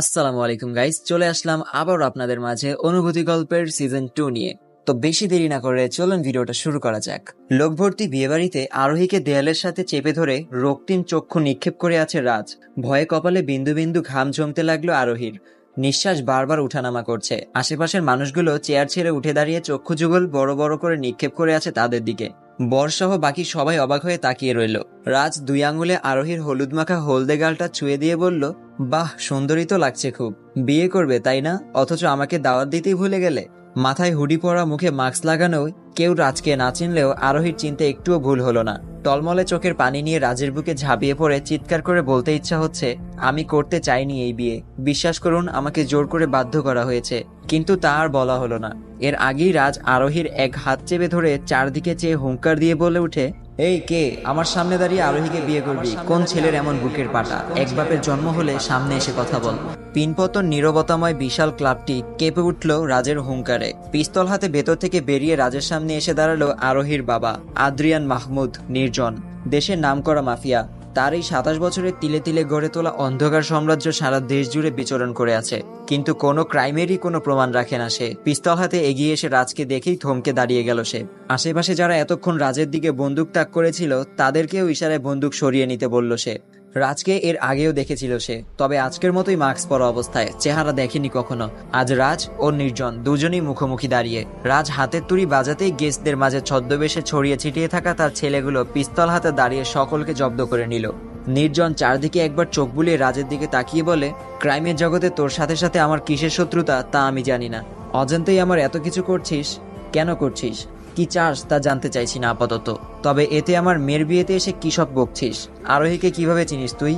আসসালামু আলাইকুম গাইস চলে আসলাম আবার আপনাদের মাঝে অনুভূতি গল্পের সিজন টু নিয়ে। তো বেশি দেরি না করে চলুন ভিডিওটা শুরু করা যাক। লোকভর্তি বিয়েবাড়িতে আরোহীকে দেয়ালের সাথে চেপে ধরে রক্তিম চক্ষু নিক্ষেপ করে আছে রাজ। ভয়ে কপালে বিন্দু বিন্দু ঘাম জমতে লাগল আরোহীর। নিঃশ্বাস বারবার উঠানামা করছে। আশেপাশের মানুষগুলো চেয়ার ছেড়ে উঠে দাঁড়িয়ে চক্ষু যুগল বড় বড় করে নিক্ষেপ করে আছে তাদের দিকে। বরসহ বাকি সবাই অবাক হয়ে তাকিয়ে রইল। রাজ দুই আঙুলে আরোহীর হলুদ মাখা হলদে গালটা ছুঁয়ে দিয়ে বলল বাহ, সুন্দরী তো লাগছে খুব। বিয়ে করবে, তাই না? অথচ আমাকে দাওয়াত দিতেই ভুলে গেলে। মাথায় হুডি পরা মুখে মাস্ক লাগানো কেউ রাজকে না চিনলেও আরোহীর চিনতে একটুও ভুল হলো না। টলমলে চোখের পানি নিয়ে রাজের বুকে ঝাঁপিয়ে পড়ে চিৎকার করে বলতে ইচ্ছা হচ্ছে, আমি করতে চাইনি এই বিয়ে। বিশ্বাস করুন, আমাকে জোর করে বাধ্য করা হয়েছে। কিন্তু তা আর বলা হলো না। এর আগেই রাজ আরোহীর এক হাত চেপে ধরে চারদিকে চেয়ে হুঙ্কার দিয়ে বলে উঠে এই কে আমার সামনে দাঁড়িয়ে আরোহীকে বিয়ে করবি? কোন ছেলের এমন বুকের পাটা? এক বাপের জন্ম হলে সামনে এসে কথা বল। পিনপতন নিরবতাময় বিশাল ক্লাবটি কেঁপে উঠল রাজের হুঙ্কারে। পিস্তল হাতে ভেতর থেকে বেরিয়ে রাজের সামনে এসে দাঁড়াল আরোহীর বাবা আদ্রিয়ান মাহমুদ নির্জন। দেশের নামকরা মাফিয়া। তার এই সাতাশ বছরের তিলে তিলে গড়ে তোলা অন্ধকার সাম্রাজ্য সারা দেশ জুড়ে বিচরণ করে আছে। কিন্তু কোনো ক্রাইমেরই কোনো প্রমাণ রাখে না সে। পিস্তল হাতে এগিয়ে এসে রাজকে দেখেই থমকে দাঁড়িয়ে গেল সে। আশেপাশে যারা এতক্ষণ রাজের দিকে বন্দুক ত্যাগ করেছিল, তাদেরকেও ইশারায় বন্দুক সরিয়ে নিতে বলল সে। রাজকে এর আগেও দেখেছিল সে, তবে আজকের মতোই মাস্ক পরা অবস্থায়, চেহারা দেখেনি কখনো। আজ রাজ ও নির্জন দুজনেই মুখোমুখি দাঁড়িয়ে। রাজ হাতের তুড়ি বাজাতেই গেস্টদের মাঝে ছদ্মবেশে ছড়িয়ে ছিটিয়ে থাকা তার ছেলেগুলো পিস্তল হাতে দাঁড়িয়ে সকলকে জব্দ করে নিল। নির্জন চারদিকে একবার চোখ বুলিয়ে রাজের দিকে তাকিয়ে বলে, ক্রাইমের জগতে তোর সাথে সাথে আমার কিসের শত্রুতা তা আমি জানি না। অজান্তেই আমার এত কিছু করছিস? কেন করছিস? কি চাস তা জানতে চাইছি না আপাতত। তবে এতে আমার মেয়ের বিয়েতে এসে কি সব বকছিস? আরোহীকে কীভাবে চিনিস তুই?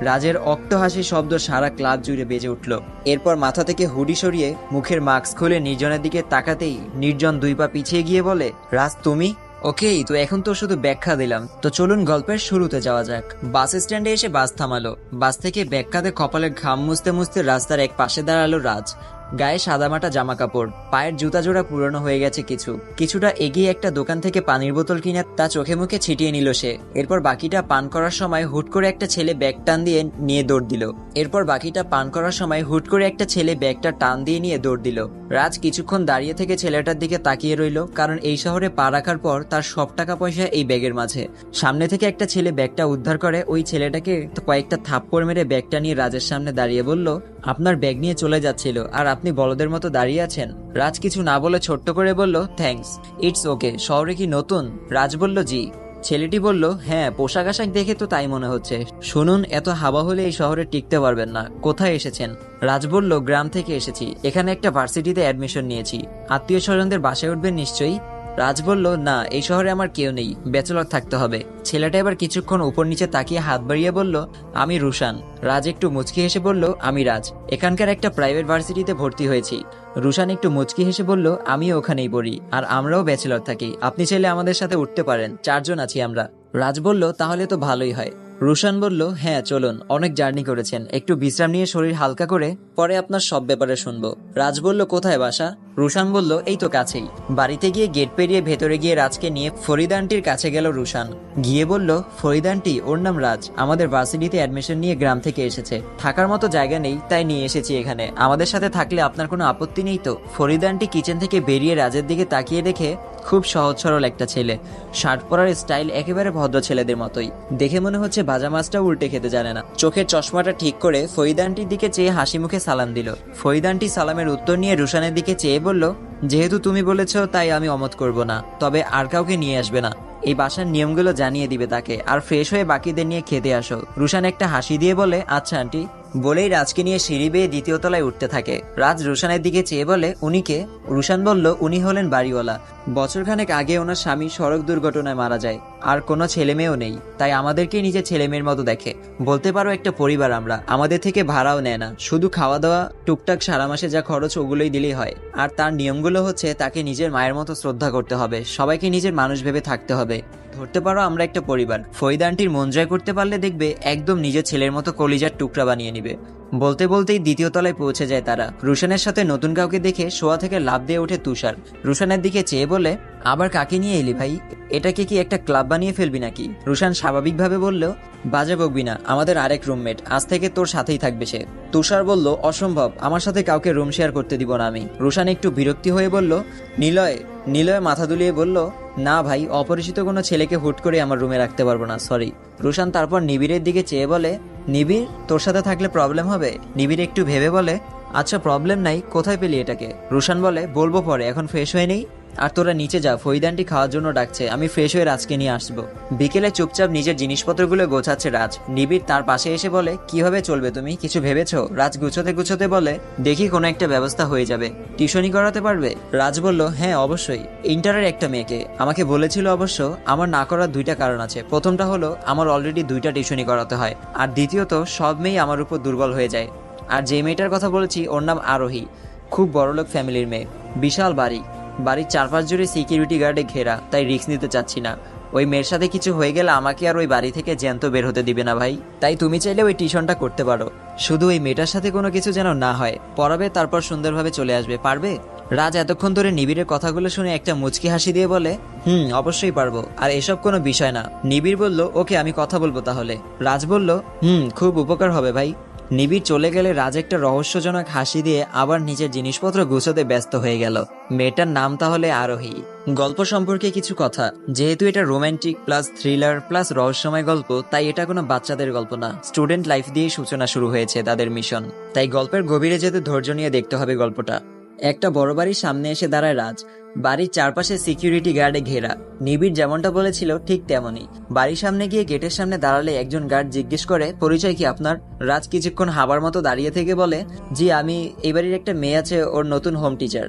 রাজের অক্ত হাসি শব্দ সারা ক্লাব জুড়ে বেজে উঠল। এরপর মাথা থেকে হুডি সরিয়ে মুখের মাস্ক খুলে নির্জনের দিকে তাকাতেই নির্জন দুই পা পিছিয়ে গিয়ে বলে, রাজ, তুমি? ওকেই তো এখন তো শুধু ব্যাখ্যা দিলাম। তো চলুন গল্পের শুরুতে যাওয়া যাক। বাস স্ট্যান্ডে এসে বাস থামালো। বাস থেকে ব্যাখ্যাতে কপালের ঘাম মুছতে মুছতে রাস্তার এক পাশে দাঁড়াল রাজ। গায়ে সাদামাটা জামা কাপড় পায়ের জুতা জোড়া পুরনো হয়ে গেছে কিছু। কিছুটা এগিয়ে একটা দোকান থেকে পানির বোতল কিনে তা চোখে মুখে ছিটিয়ে নিল সে। এরপর বাকিটা পান করার সময় হুট করে একটা ছেলে ব্যাগ টান দিয়ে নিয়ে দৌড় দিল। এরপর বাকিটা পান করার সময় হুট করে একটা ছেলে ব্যাগটা টান দিয়ে নিয়ে দৌড় দিল। রাজ কিছুক্ষণ দাঁড়িয়ে থেকে ছেলেটার দিকে তাকিয়ে রইল, কারণ এই শহরে পা রাখার পর তার সব টাকা পয়সা এই ব্যাগের মাঝে। সামনে থেকে একটা ছেলে ব্যাগটা উদ্ধার করে, ওই ছেলেটাকে কয়েকটা থাপ্পড় মেরে ব্যাগটা নিয়ে রাজের সামনে দাঁড়িয়ে বলল, আপনার ব্যাগ নিয়ে চলে যাচ্ছিল, আর আপনি বলদের মতো দাঁড়িয়ে আছেন? রাজ কিছু না বলে ছোট্ট করে বলল থ্যাংকস ইটস ওকে শহরে কি নতুন? রাজ বলল, জি। ছেলেটি বলল হ্যাঁ পোশাক আশাক দেখে তো তাই মনে হচ্ছে। শুনুন, এত হাওয়া হলে এই শহরে টিকতে পারবেন না। কোথায় এসেছেন? রাজ বলল, গ্রাম থেকে এসেছি। এখানে একটা ভার্সিটিতে অ্যাডমিশন নিয়েছি। আত্মীয় স্বজনদের বাসায় উঠবেন নিশ্চয়ই? রাজ বলল, না, এই শহরে আমার কেউ নেই, ব্যাচেলর থাকতে হবে। ছেলেটা এবার কিছুক্ষণ উপর নিচে তাকিয়ে হাত বাড়িয়ে বলল, আমি রুশান। রাজ একটু মুচকি হেসে বলল, আমি রাজ। এখানকার একটা প্রাইভেট ভার্সিটিতে ভর্তি হয়েছি। রুশান একটু মুচকি হেসে বলল আমি ওখানেই পড়ি, আর আমরাও ব্যাচেলর থাকি। আপনি চাইলে আমাদের সাথে উঠতে পারেন, চারজন আছি আমরা। রাজ বলল, তাহলে তো ভালোই হয়। রুশান বলল হ্যাঁ চলুন, অনেক জার্নি করেছেন। একটু বিশ্রাম নিয়ে শরীর হালকা করে পরে আপনার সব ব্যাপারে শুনব। রাজ বলল, কোথায় বাসা? রুশান বলল, এই তো কাছেই। বাড়িতে গিয়ে গেট পেরিয়ে ভেতরে গিয়ে রাজকে নিয়ে ফরিদানটির কাছে গেল রুশান। গিয়ে বলল ফরিদানটি ওর নাম রাজ। আমাদের ভার্সিটিতে অ্যাডমিশন নিয়ে গ্রাম থেকে এসেছে। থাকার মতো জায়গা নেই, তাই নিয়ে এসেছি এখানে। আমাদের সাথে থাকলে আপনার কোনো আপত্তি নেই তো? ফরিদানটি কিচেন থেকে বেরিয়ে রাজের দিকে তাকিয়ে দেখে খুব সহজ সরল একটা ছেলে। শার্ট পরার স্টাইল একেবারে ভদ্র ছেলেদের মতোই। দেখে মনে হচ্ছে বাজা মাছটা উল্টে খেতে জানে না। চোখের চশমাটা ঠিক করে ফরিদানটির দিকে চেয়ে হাসি মুখে সালাম দিল। ফরিদানটি সালামের উত্তর নিয়ে রুশানের দিকে চেয়ে বলল, যেহেতু তুমি বলেছ, তাই আমি অমত করব না। তবে আর কাউকে নিয়ে আসবে না। এই বাসার নিয়মগুলো জানিয়ে দিবে তাকে। আর ফ্রেশ হয়ে বাকিদের নিয়ে খেতে আসো। রুশান একটা হাসি দিয়ে বলে আচ্ছা আন্টি। বলেই রাজকে নিয়ে সিঁড়ি বেয়ে দ্বিতীয় তলায় উঠতে থাকে। রাজ রুশানের দিকে চেয়ে বলে, উনিকে? রুশান বলল, উনি হলেন বাড়িওয়ালা। বছরখানেক আগে ওনার স্বামী সড়ক দুর্ঘটনায় মারা যায়। আর কোনো ছেলে মেয়েও নেই। তাই আমাদেরকে নিজের ছেলে মেয়ের মতো দেখে। বলতে পারো একটা পরিবার আমরা। আমাদের থেকে ভাড়াও নেয় না। শুধু খাওয়া দাওয়া টুকটাক সারা মাসে যা খরচ ওগুলোই দিলেই হয়। আর তার নিয়মগুলো হচ্ছে তাকে নিজের মায়ের মতো শ্রদ্ধা করতে হবে। সবাইকে নিজের মানুষ ভেবে থাকতে হবে। ধরতে পারো আমরা একটা পরিবার। ফৈদানটির মন জয় করতে পারলে দেখবে একদম নিজের ছেলের মতো কলিজার টুকরা বানিয়ে নিবে। বলতে বলতেই দ্বিতীয় তলায় পৌঁছে যায় তারা। রুশানের সাথে নতুন কাউকে দেখে শোয়া থেকে লাভ দিয়ে ওঠে তুষার। রুশানের দিকে চেয়ে বলে, আবার কাকে নিয়ে এলি ভাই? এটাকে কি একটা ক্লাব বানিয়ে ফেলবি নাকি? রুশান স্বাভাবিকভাবে বলল, বাজে বকবি না, আমাদের আরেক রুমমেট, আজ থেকে তোর সাথেই থাকবে সে। তুষার বলল, অসম্ভব, আমার সাথে কাউকে রুম শেয়ার করতে দিব না আমি। রুশান একটু বিরক্তি হয়ে বলল, নিলয় নিলয় মাথা দুলিয়ে বলল, না ভাই, অপরিচিত কোনো ছেলেকে হুট করে আমার রুমে রাখতে পারব না, সরি। রুশান তারপর নিবিড়ের দিকে চেয়ে বলে নিবিড়, তোর সাথে থাকলে প্রবলেম হবে? নিবিড় একটু ভেবে বলে আচ্ছা প্রবলেম নাই, কোথায় পেলি এটাকে? রুশান বলে, বলব পরে, এখন ফ্রেশ হয়ে নেই? আর তোরা নিচে যা ফৈদানটি খাওয়ার জন্য ডাকছে, আমি ফ্রেশ হয়ে রাজকে নিয়ে আসব। বিকেলে চুপচাপ নিজের জিনিসপত্রগুলো গোছাচ্ছে রাজ। নিবিড় তার পাশে এসে বলে, কীভাবে চলবে তুমি? কিছু ভেবেছো? রাজ গুছোতে গুছোতে বলে, দেখি কোনো একটা ব্যবস্থা হয়ে যাবে। টিউশনি করাতে পারবে? রাজ বলল হ্যাঁ অবশ্যই। ইন্টারের একটা মেয়েকে। আমাকে বলেছিল অবশ্য, আমার না করার দুইটা কারণ আছে। প্রথমটা হলো, আমার অলরেডি দুইটা টিউশনি করাতে হয়। আর দ্বিতীয়ত, সব মেয়েই আমার উপর দুর্বল হয়ে যায়। আর যে মেয়েটার কথা বলেছি, ওর নাম আরোহী। খুব বড়লোক ফ্যামিলির মেয়ে। বিশাল বাড়ি। বাড়ির চারপাশ জুড়ে সিকিউরিটি গার্ডে ঘেরা, তাই রিস্ক নিতে চাচ্ছি না। ওই মেয়ের সাথে কিছু হয়ে গেলে আমাকে আর ওই বাড়ি থেকে জ্যান্ত বের হতে দিবে না ভাই। তাই তুমি চাইলে ওই টিউশনটা করতে পারো। শুধু ওই মেয়েটার সাথে কোনো কিছু যেন না হয়। পড়াবে, তারপর সুন্দরভাবে চলে আসবে। পারবে? রাজ এতক্ষণ ধরে নিবিড়ের কথাগুলো শুনে একটা মুচকি হাসি দিয়ে বলে, হুম, অবশ্যই পারব। আর এসব কোনো বিষয় না। নিবিড় বলল, ওকে, আমি কথা বলব তাহলে। রাজ বলল, হুম, খুব উপকার হবে ভাই। নিবিড় চলে গেলে রাজ একটা রহস্যজনক হাসি দিয়ে আবার নিজের জিনিসপত্র গুছোতে ব্যস্ত হয়ে গেল। মেয়েটার নাম তাহলে আরোহী। গল্প সম্পর্কে কিছু কথা। যেহেতু এটা রোম্যান্টিক প্লাস থ্রিলার প্লাস রহস্যময় গল্প, তাই এটা কোনো বাচ্চাদের গল্প না। স্টুডেন্ট লাইফ দিয়েই সূচনা শুরু হয়েছে তাদের মিশন। তাই গল্পের গভীরে যেতে ধৈর্য নিয়ে দেখতে হবে গল্পটা। একটা বড় বাড়ির সামনে এসে দাঁড়ায় রাজ। বাড়ির চারপাশে সিকিউরিটি গার্ডে ঘেরা। নিবিড় যেমনটা বলেছিল, ঠিক তেমনই। বাড়ির সামনে গিয়ে গেটের সামনে দাঁড়ালে একজন গার্ড জিজ্ঞেস করে, পরিচয় কি আপনার? রাজ কিছুক্ষণ হাবার মতো দাঁড়িয়ে থেকে বলে, জি, আমি এই বাড়ির একটা মেয়ে আছে, ওর নতুন হোম টিচার।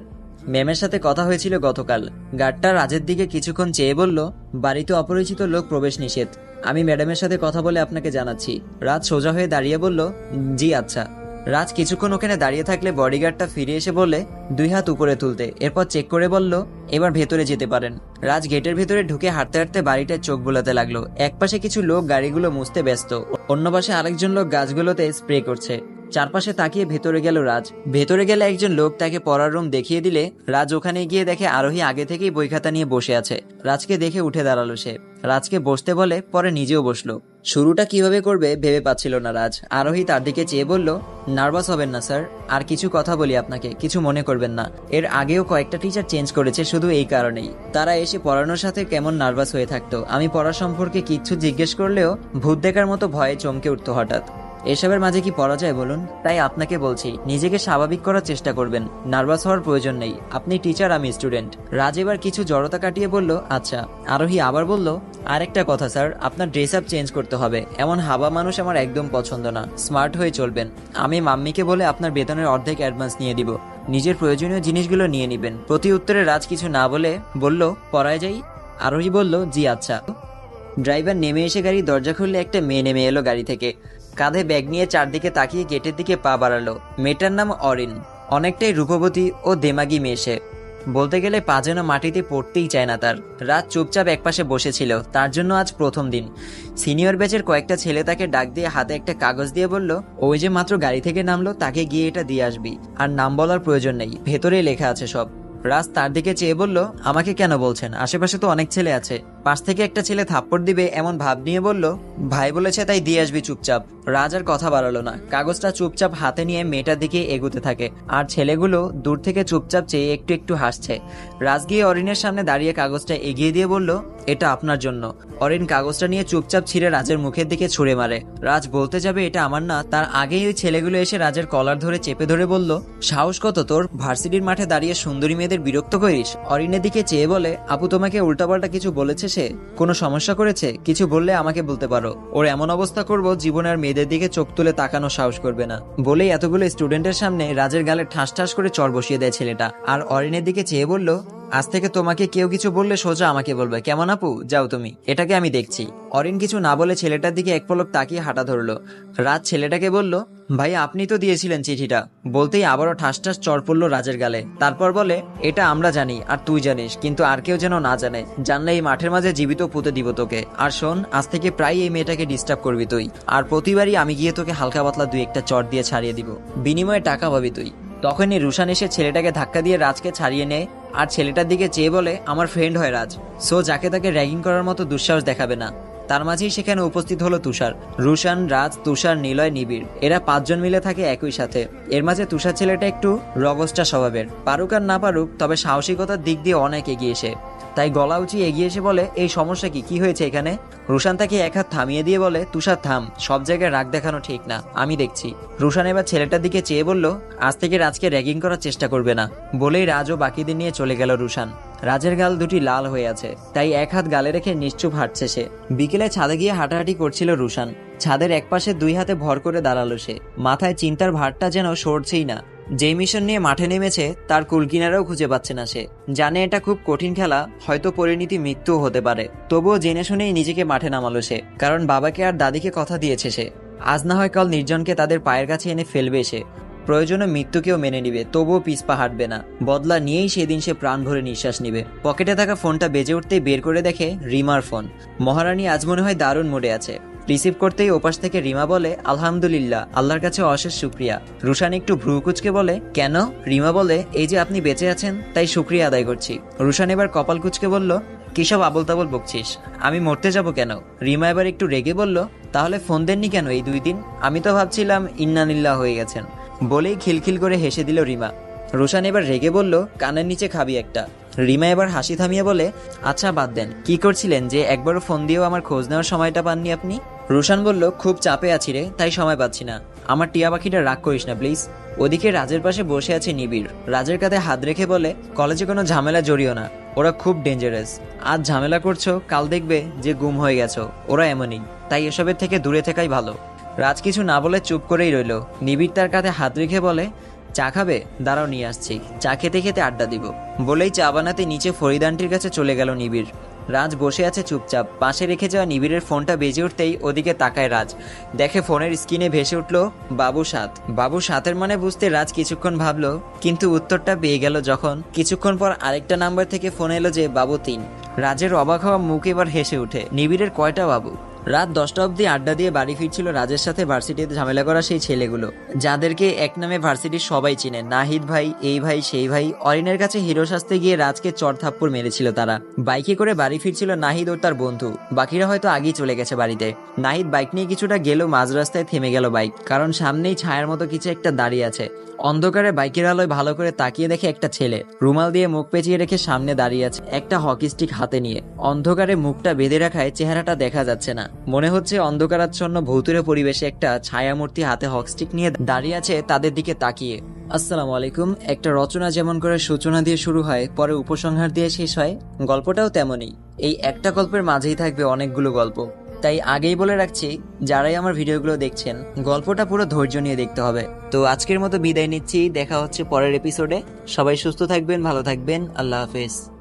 ম্যামের সাথে কথা হয়েছিল গতকাল। গার্ডটা রাজের দিকে কিছুক্ষণ চেয়ে বলল বাড়িতে অপরিচিত লোক, প্রবেশ নিষেধ। আমি ম্যাডামের সাথে কথা বলে আপনাকে জানাচ্ছি। রাজ সোজা হয়ে দাঁড়িয়ে বলল, জি আচ্ছা। রাজ কিছুক্ষণ ওখানে দাঁড়িয়ে থাকলে বডিগার্ডটা ফিরে এসে বলে দুই হাত উপরে তুলতে। এরপর চেক করে বলল, এবার ভেতরে যেতে পারেন। রাজ গেটের ভেতরে ঢুকে হাঁটতে হাঁটতে বাড়িটার চোখ বোলাতে লাগল। একপাশে কিছু লোক গাড়িগুলো মুছতে ব্যস্ত। অন্য পাশে আরেকজন লোক গাছগুলোতে স্প্রে করছে। চারপাশে তাকিয়ে ভেতরে গেল রাজ। ভেতরে গেলে একজন লোক তাকে পড়ার রুম দেখিয়ে দিলে রাজ ওখানে গিয়ে দেখে আরোহী আগে থেকেই বই খাতা নিয়ে বসে আছে। রাজকে দেখে উঠে দাঁড়াল সে। রাজকে বসতে বলে, পরে নিজেও বসল। শুরুটা কীভাবে করবে ভেবে পাচ্ছিল না রাজ। আরোহী তার দিকে চেয়ে বলল, নার্ভাস হবেন না, স্যার। আর কিছু কথা বলি আপনাকে, কিছু মনে করবেন না। এর আগেও কয়েকটা টিচার চেঞ্জ করেছে শুধু এই কারণেই। তারা এসে পড়ানোর সাথে কেমন নার্ভাস হয়ে থাকতো। আমি পড়া সম্পর্কে কিচ্ছু জিজ্ঞেস করলেও ভূত দেখার মতো ভয়ে চমকে উঠতো হঠাৎ। এসবের মাঝে কি পড়া যায় বলুন? তাই আপনাকে বলছি, নিজেকে স্বাভাবিক করার চেষ্টা করবেন। নার্ভাস হওয়ার প্রয়োজন নেই। আপনি টিচার আমি স্টুডেন্ট রাজ এবার কিছু জড়তা কাটিয়ে বলল আচ্ছা। আরোহী আবার বলল, আরেকটা কথা স্যার, আপনার ড্রেস আপ চেঞ্জ করতে হবে। এমন হাবা মানুষ আমার একদম পছন্দ না। স্মার্ট হয়ে চলবেন। আমি মাম্মিকে বলে আপনার বেতনের অর্ধেক অ্যাডভান্স নিয়ে দিব। নিজের প্রয়োজনীয় জিনিসগুলো নিয়ে নেবেন। প্রতি উত্তরে রাজ কিছু না বলে বলল পড়ায় যাই? আরোহী বলল, জি আচ্ছা। ড্রাইভার নেমে এসে গাড়ি দরজা খুললে একটা মেয়ে নেমে এলো গাড়ি থেকে। কাঁধে ব্যাগ নিয়ে চারদিকে তাকিয়ে গেটের দিকে পা বাড়ালো। মেয়েটার নাম অরিন। অনেকটাই রূপবতী ও দেমাগি মেয়ে সে। বলতে গেলে পা যেন মাটিতে পড়তেই চায় না তার। রাত চুপচাপ একপাশে বসেছিল। তার জন্য আজ প্রথম দিন। সিনিয়র ব্যাচের কয়েকটা ছেলে তাকে ডাক দিয়ে হাতে একটা কাগজ দিয়ে বলল, ওই যে মাত্র গাড়ি থেকে নামলো, তাকে গিয়ে এটা দিয়ে আসবি। আর নাম বলার প্রয়োজন নেই। ভেতরেই লেখা আছে সব। রাজ তার দিকে চেয়ে বলল, আমাকে কেন বলছেন? আশেপাশে তো অনেক ছেলে আছে। পাশ থেকে একটা ছেলে থাপ্পড় দিবে এমন ভাব নিয়ে বলল, ভাই বলেছে তাই দিয়ে আসবি চুপচাপ। রাজ আর কথা বাড়ালো না। কাগজটা চুপচাপ হাতে নিয়ে মেয়েটার দিকে এগোতে থাকে। আর ছেলেগুলো দূর থেকে চুপচাপ চেয়ে একটু একটু হাসছে। রাজ গিয়ে অরিনের সামনে দাঁড়িয়ে কাগজটা এগিয়ে দিয়ে বলল, এটা আপনার জন্য। অরিন কাগজটা নিয়ে চুপচাপ ছিঁড়ে রাজের মুখের দিকে ছুঁড়ে মারে। রাজ বলতে যাবে, এটা আমার না। তার আগেই ওই ছেলেগুলো এসে রাজের কলার ধরে চেপে ধরে বলল, সাহস কত তোর? ভার্সিটির মাঠে দাঁড়িয়ে সুন্দরী মেয়েদের বিরক্ত করিস? অরিনের দিকে চেয়ে বলে, আপু, তোমাকে উল্টাপাল্টা কিছু বলেছে সে কোনো সমস্যা করেছে? কিছু বললে আমাকে বলতে পারো। ওর এমন অবস্থা করব, জীবনে আর মেয়েদের দিকে চোখ তুলে তাকানো সাহস করবে না। বলেই এতগুলো স্টুডেন্টের সামনে রাজের গালে ঠাস ঠাস করে চর বসিয়ে দেয় ছেলেটা। আর অরিনের দিকে চেয়ে বলল, আজ থেকে তোমাকে কেউ কিছু বললে সোজা আমাকে বলবে। কেমন আপু? যাও তুমি। এটাকে আমি দেখছি। অরিন কিছু না বলে ছেলেটার দিকে এক পলক তাকিয়ে হাঁটা ধরলো। রাজ ছেলেটাকে বলল ভাই আপনি তো দিয়েছিলেন চিঠিটা। বলতেই আবারও ঠাস ঠাস চর পড়ল রাজের গালে। তারপর বলে, এটা আমরা জানি আর তুই জানিস, কিন্তু আর কেউ যেন না জানে। জানলে এই মাঠের মাঝে জীবিত পুঁতে দিব তোকে। আর শোন, আজ থেকে প্রায় এই মেয়েটাকে ডিস্টার্ব করবি তুই। আর প্রতিবারই আমি গিয়ে তোকে হালকা পাতলা দুই একটা চর দিয়ে ছাড়িয়ে দিব। বিনিময়ে টাকা পাবি তুই। তখনই রুশান এসে ছেলেটাকে ধাক্কা দিয়ে রাজকে ছাড়িয়ে নেয় আর ছেলেটার দিকে চেয়ে বলে, আমার ফ্রেন্ড হয় রাজ। সো যাকে তাকে র্যাগিং করার মতো দুঃসাহস দেখাবে না। তার মাঝেই সেখানে উপস্থিত হলো তুষার। রুশান, রাজ, তুষার, নিলয়, নিবিড়। এরা পাঁচজন মিলে থাকে একই সাথে। এর মাঝে তুষার ছেলেটা একটু রগস্টা স্বভাবের। পারুক আর না পারুক, তবে সাহসিকতার দিক দিয়ে অনেক এগিয়ে এসে। তাই গলা উঁচিয়ে এগিয়ে এসে বলে, এই সমস্যা কি? কি হয়েছে এখানে? রুশান তাকে এক হাত থামিয়ে দিয়ে বলে, তুষার, থাম। সব জায়গায় রাগ দেখানো ঠিক না। আমি দেখছি। রুশান এবার ছেলেটার দিকে চেয়ে বলল, আজ থেকে রাজকে র্যাগিং করার চেষ্টা করবে না। বলেই রাজ ও বাকিদের নিয়ে চলে গেল রুশান। রাজের গাল দুটি লাল হয়ে আছে, তাই এক হাত গালে রেখে নিশ্চুপ হাঁটছে সে। বিকেলে ছাদে গিয়ে হাঁটাহাঁটি করছিল রুশান। ছাদের একপাশে দুই হাতে ভর করে দাঁড়াল সে। মাথায় চিন্তার ভারটা যেন সরছেই না। যে মিশন নিয়ে মাঠে নেমেছে, তার কুলকিনারাও খুঁজে পাচ্ছে না সে। জানে এটা খুব কঠিন খেলা, হয়তো পরিণতি মৃত্যুও হতে পারে। তবুও জেনে শুনেই নিজেকে মাঠে নামালো সে, কারণ বাবাকে আর দাদিকে কথা দিয়েছে সে। আজ না হয় কাল নির্জনকে তাদের পায়ের কাছে এনে ফেলবে সে। প্রয়োজনে মৃত্যুকেও মেনে নিবে, তবুও পিছপা হাঁটবে না। বদলা নিয়েই সেদিন সে প্রাণ ভরে নিঃশ্বাস নিবে। পকেটে থাকা ফোনটা বেজে উঠতেই বের করে দেখে রিমার ফোন। মহারানী আজ মনে হয় দারুণ মোডে আছে। রিসিভ করতেই ওপাশ থেকে রিমা বলে, আলহামদুলিল্লাহ, আল্লাহর কাছে অশেষ শুক্রিয়া। রুশান একটু ভ্রু কুচকে বলে, কেন? রিমা বলে, এই যে আপনি বেঁচে আছেন, তাই শুক্রিয়া আদায় করছি। রুশান এবার কপাল কুচকে বলল কিসব আবল তাবল বকছিস? আমি মরতে যাব কেন? রিমা এবার একটু রেগে বলল, তাহলে ফোন দেননি কেন এই দুই দিন? আমি তো ভাবছিলাম ইন্নানিল্লাহ হয়ে গেছেন। বলেই খিলখিল করে হেসে দিল রিমা। রোশান এবার রেগে বলল, কানের নিচে খাবি একটা। রিমা এবার হাসি থামিয়ে বলে আচ্ছা বাদ দেন। কি করছিলেন যে একবারও ফোন দিয়েও আমার খোঁজ নেওয়ার সময়টা পাননি আপনি? রোশান বলল, খুব চাপে আছি রে, তাই সময় পাচ্ছি না। আমার টিয়া পাখিটা রাগ করিস না, প্লিজ। ওদিকে রাজের পাশে বসে আছে নিবিড়। রাজের কাঁধে হাত রেখে বলে, কলেজে কোনো ঝামেলা জড়িও না। ওরা খুব ডেঞ্জারাস আজ ঝামেলা করছ, কাল দেখবে যে গুম হয়ে গেছো। ওরা এমনই। তাই এসবের থেকে দূরে থাকাই ভালো। রাজ কিছু না বলে চুপ করেই রইল। নিবিড় তার কাঁধে হাত রেখে বলে, চা খাবে? দাঁড়াও, নিয়ে আসছি। চা খেতে খেতে আড্ডা দিব। বলেই চা বানাতে নিচে ফরিদানটির কাছে চলে গেল নিবিড়। রাজ বসে আছে চুপচাপ। পাশে রেখে যাওয়া নিবিড়ের ফোনটা বেজে উঠতেই ওদিকে তাকায় রাজ। দেখে ফোনের স্ক্রিনে ভেসে উঠল, বাবু সাত। বাবু সাতের মানে বুঝতে রাজ কিছুক্ষণ ভাবল, কিন্তু উত্তরটা পেয়ে গেল যখন কিছুক্ষণ পর আরেকটা নাম্বার থেকে ফোন এলো যে বাবু তিন। রাজের অবাক হওয়া মুখ এবার হেসে ওঠে। নিবিড়ের কয়টা বাবু? রাত দশটা অবধি আড্ডা দিয়ে বাড়ি ফিরছিল রাজের সাথে ভার্সিটিতে ঝামেলা করা সেই ছেলেগুলো। যাদেরকে এক নামে ভার্সিটির সবাই চিনে, নাহিদ ভাই, এই ভাই, সেই ভাই। অরিনের কাছে হিরো সাজতে গিয়ে রাজকে চর থাপ্পড় মেরেছিল তারা। বাইকে করে বাড়ি ফিরছিল নাহিদ ও তার বন্ধু। বাকিরা হয়তো আগেই চলে গেছে বাড়িতে। নাহিদ বাইক নিয়ে কিছুটা গেল মাঝ রাস্তায় থেমে গেল বাইক, কারণ সামনেই ছায়ার মতো কিছু একটা দাঁড়িয়ে আছে। অন্ধকারে বাইকের আলোয় ভালো করে তাকিয়ে দেখে একটা ছেলে। রুমাল দিয়ে মুখ পেঁচিয়ে রেখে সামনে দাঁড়িয়ে আছে একটা হকি স্টিক হাতে নিয়ে। অন্ধকারে মুখটা বেঁধে রাখায় চেহারাটা দেখা যাচ্ছে না। মনে হচ্ছে অন্ধকারাচ্ছন্ন ভৌতুরে পরিবেশে একটা ছায়ামূর্তি হাতে হক স্টিক নিয়ে দাঁড়িয়ে আছে তাদের দিকে তাকিয়ে। আসসালামু আলাইকুম। একটা রচনা যেমন করে সূচনা দিয়ে শুরু হয়, পরে উপসংহার দিয়ে শেষ হয়, গল্পটাও তেমনই। এই একটা গল্পের মাঝেই থাকবে অনেকগুলো গল্প। তাই আগেই বলে রাখছি, যারাই আমার ভিডিওগুলো দেখছেন, গল্পটা পুরো ধৈর্য নিয়ে দেখতে হবে। তো আজকের মতো বিদায় নিচ্ছি, দেখা হচ্ছে পরের এপিসোডে সবাই সুস্থ থাকবেন, ভালো থাকবেন, আল্লাহ হাফেজ।